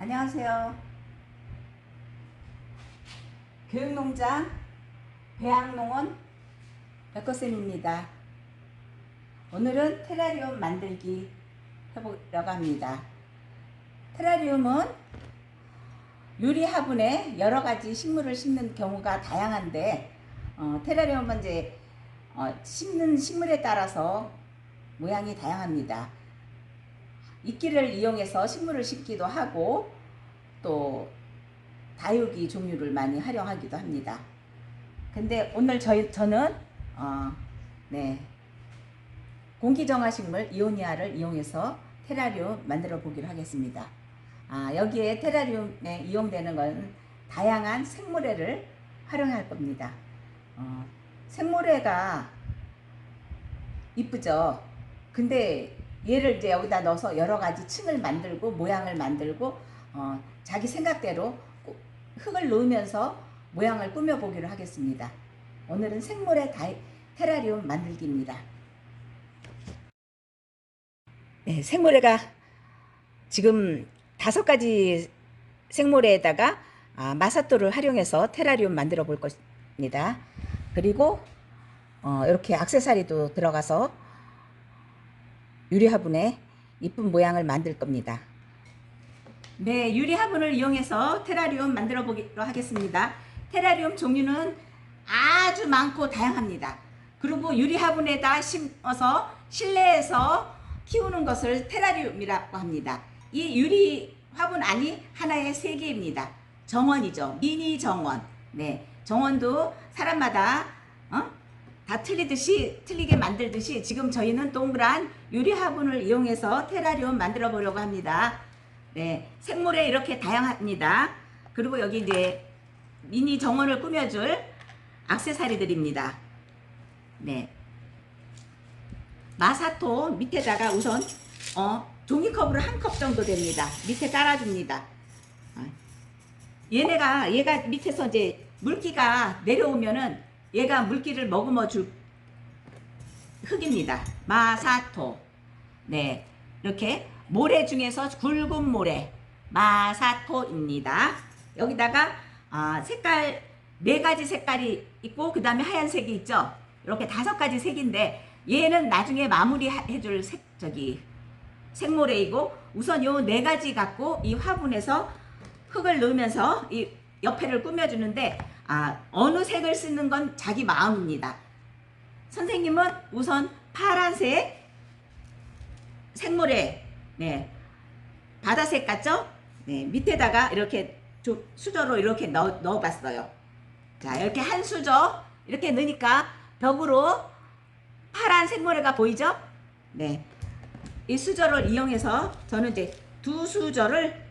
안녕하세요. 교육농장 배양농원 백호쌤입니다. 오늘은 테라리움 만들기 해보려고 합니다. 테라리움은 유리 화분에 여러 가지 식물을 심는 경우가 다양한데 어, 테라리움은 이제 어, 심는 식물에 따라서 모양이 다양합니다. 이끼를 이용해서 식물을 심기도 하고 또 다육이 종류를 많이 활용하기도 합니다. 근데 오늘 저희 저는 어, 네 공기정화식물 이오니아를 이용해서 테라리움 만들어 보기로 하겠습니다. 아, 여기에 테라리움에 이용되는 건 다양한 생모래를 활용할 겁니다. 어, 생모래가 이쁘죠. 근데 얘를 이제 여기다 넣어서 여러 가지 층을 만들고 모양을 만들고 어, 자기 생각대로 꾸- 흙을 넣으면서 모양을 꾸며보기로 하겠습니다. 오늘은 생모래 다이, 테라리움 만들기입니다. 네, 생모래가 지금 다섯 가지 생모래에다가 아, 마사토를 활용해서 테라리움 만들어 볼 것입니다. 그리고 어, 이렇게 악세사리도 들어가서 유리 화분에 이쁜 모양을 만들 겁니다. 네, 유리 화분을 이용해서 테라리움 만들어 보기로 하겠습니다. 테라리움 종류는 아주 많고 다양합니다. 그리고 유리 화분에다 심어서 실내에서 키우는 것을 테라리움이라고 합니다. 이 유리 화분 안이 하나의 세 개입니다. 정원이죠. 미니 정원. 네, 정원도 사람마다 어? 다 틀리듯이 틀리게 만들듯이 지금 저희는 동그란 유리 화분을 이용해서 테라리움 만들어 보려고 합니다. 네, 생물에 이렇게 다양합니다. 그리고 여기 이제 미니 정원을 꾸며줄 악세사리들입니다. 네, 마사토 밑에다가 우선 어, 종이컵으로 한 컵 정도 됩니다. 밑에 깔아줍니다. 어, 얘네가 얘가 밑에서 이제 물기가 내려오면은 얘가 물기를 머금어 줄 흙입니다. 마사토. 네. 이렇게 모래 중에서 굵은 모래 마사토입니다. 여기다가 아, 색깔 네 가지 색깔이 있고 그 다음에 하얀색이 있죠. 이렇게 다섯 가지 색인데 얘는 나중에 마무리 해줄 색 저기 색모래이고 우선 요 네 가지 갖고 이 화분에서 흙을 넣으면서 이 옆에를 꾸며주는데 아 어느 색을 쓰는 건 자기 마음입니다. 선생님은 우선 파란색 생모래 네 바다색 같죠? 네 밑에다가 이렇게 조- 수저로 이렇게 넣어 넣어봤어요. 자 이렇게 한 수저 이렇게 넣으니까 벽으로 파란 생모래가 보이죠? 네. 이 수저를 이용해서 저는 이제 두 수저를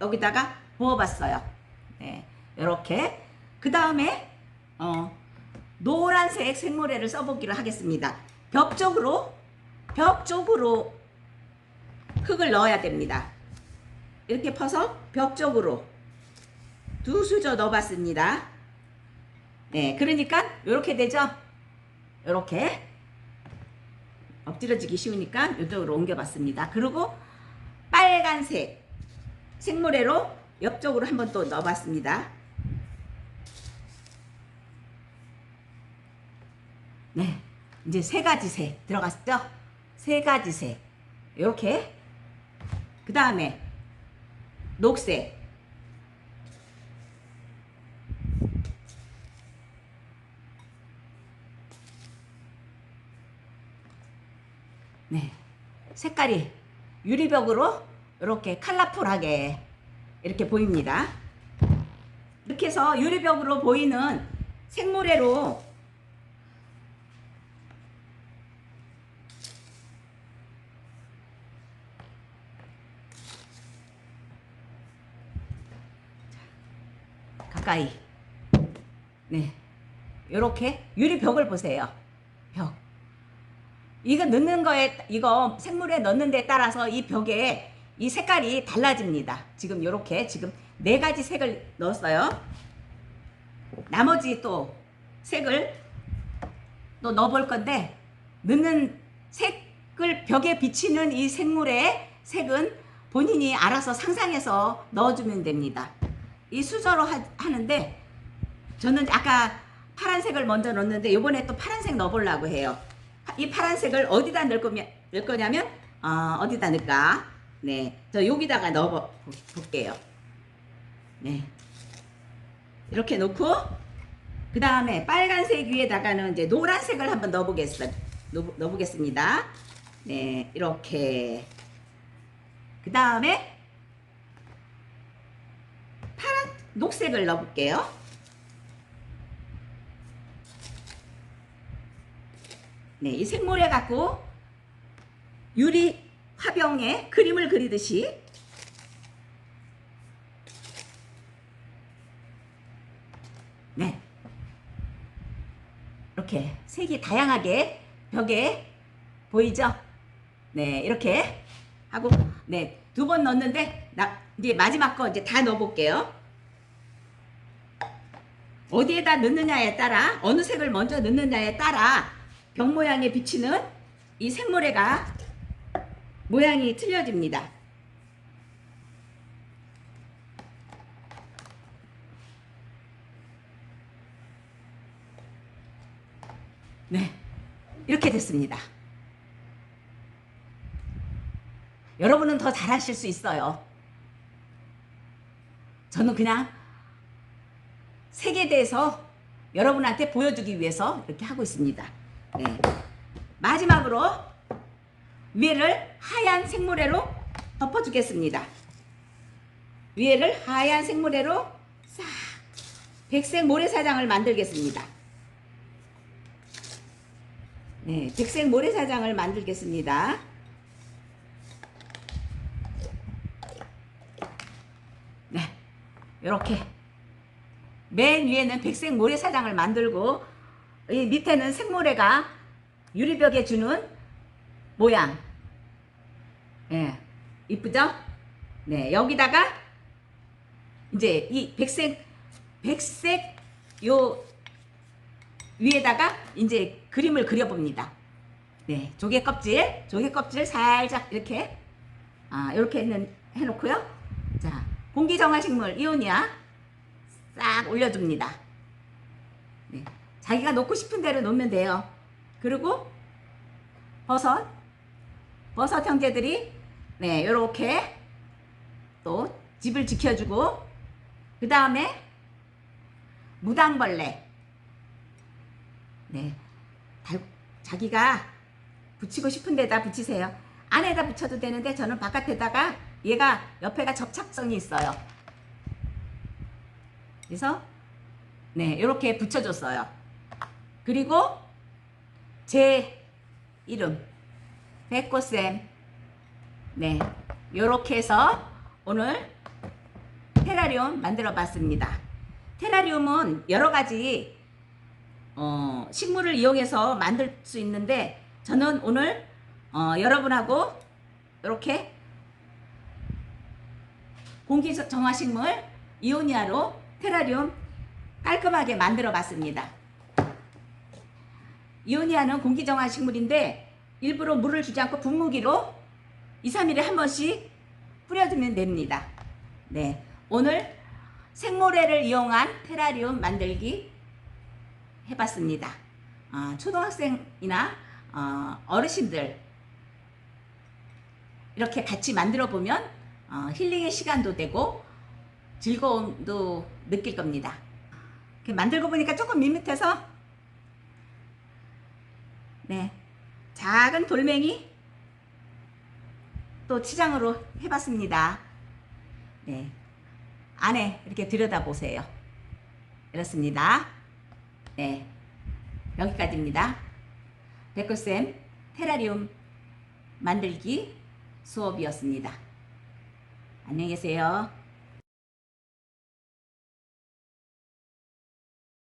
여기다가 부어봤어요. 네, 이렇게 그 다음에 어, 노란색 생모래를 써보기로 하겠습니다. 벽 쪽으로 벽 쪽으로 흙을 넣어야 됩니다. 이렇게 퍼서 벽 쪽으로 두 수저 넣어봤습니다. 네, 그러니까 이렇게 되죠. 이렇게 엎드려지기 쉬우니까 이쪽으로 옮겨봤습니다. 그리고 빨간색 생모래로 옆쪽으로 한번 또 넣어봤습니다. 네, 이제 세 가지 색 들어갔죠? 세 가지 색 이렇게 그 다음에 녹색 네, 색깔이 유리벽으로 이렇게 컬러풀하게 이렇게 보입니다. 이렇게 해서 유리벽으로 보이는 생모래로 가까이 네 이렇게 유리벽을 보세요 벽 이거 넣는 거에 이거 생물에 넣는 데 따라서 이 벽에 이 색깔이 달라집니다. 지금 이렇게 지금 네 가지 색을 넣었어요. 나머지 또 색을 또 넣어볼 건데 넣는 색을 벽에 비치는 이 생물의 색은 본인이 알아서 상상해서 넣어주면 됩니다. 이 수저로 하, 하는데 저는 아까 파란색을 먼저 넣었는데 이번에 또 파란색 넣어보려고 해요. 이 파란색을 어디다 넣을, 거면, 넣을 거냐면 어, 어디다 넣을까? 네, 저 여기다가 넣어 볼게요. 네, 이렇게 놓고 그 다음에 빨간색 위에다가는 이제 노란색을 한번 넣어보겠어, 넣어, 넣어보겠습니다. 네, 이렇게 그 다음에 파란 녹색을 넣어볼게요. 네, 이 생모래 갖고 유리 화병에 그림을 그리듯이 네 이렇게 색이 다양하게 벽에 보이죠? 네 이렇게 하고 네 두 번 넣었는데 나 이제 마지막 거 이제 다 넣어 볼게요. 어디에다 넣느냐에 따라 어느 색을 먼저 넣느냐에 따라 벽 모양에 비치는 이 생모래가 모양이 틀려집니다. 네, 이렇게 됐습니다. 여러분은 더 잘하실 수 있어요. 저는 그냥 색에 대해서 여러분한테 보여주기 위해서 이렇게 하고 있습니다. 네. 마지막으로 위에를 하얀 생모래로 덮어주겠습니다. 위에를 하얀 생모래로 싹 백색 모래사장을 만들겠습니다. 네, 백색 모래사장을 만들겠습니다. 네, 이렇게 맨 위에는 백색 모래사장을 만들고 이 밑에는 생모래가 유리벽에 주는 모양. 예, 이쁘죠? 네, 여기다가 이제 이 백색 백색 요 위에다가 이제 그림을 그려봅니다. 네, 조개 껍질, 조개 껍질 살짝 이렇게 아 이렇게 해놓고요. 자, 공기 정화식물 이오니아 싹 올려줍니다. 네, 자기가 놓고 싶은 대로 놓으면 돼요. 그리고 버섯, 버섯 형제들이 네 이렇게 또 집을 지켜주고 그 다음에 무당벌레 네 달, 자기가 붙이고 싶은 데다 붙이세요. 안에다 붙여도 되는데 저는 바깥에다가 얘가 옆에가 접착성이 있어요. 그래서 네 이렇게 붙여줬어요. 그리고 제 이름 백꽃쌤 네 요렇게 해서 오늘 테라리움 만들어 봤습니다 테라리움은 여러 가지 어, 식물을 이용해서 만들 수 있는데 저는 오늘 어, 여러분하고 이렇게 공기 정화 식물 이오니아로 테라리움 깔끔하게 만들어 봤습니다 이오니아는 공기정화 식물인데 일부러 물을 주지 않고 분무기로 2, 3일에 한 번씩 뿌려주면 됩니다. 네, 오늘 생모래를 이용한 테라리움 만들기 해봤습니다. 어, 초등학생이나 어, 어르신들 이렇게 같이 만들어 보면 어, 힐링의 시간도 되고 즐거움도 느낄 겁니다. 만들고 보니까 조금 밋밋해서 네. 작은 돌멩이 또 치장으로 해봤습니다. 네. 안에 이렇게 들여다보세요. 이렇습니다. 네. 여기까지입니다. 백구쌤 테라리움 만들기 수업이었습니다. 안녕히 계세요.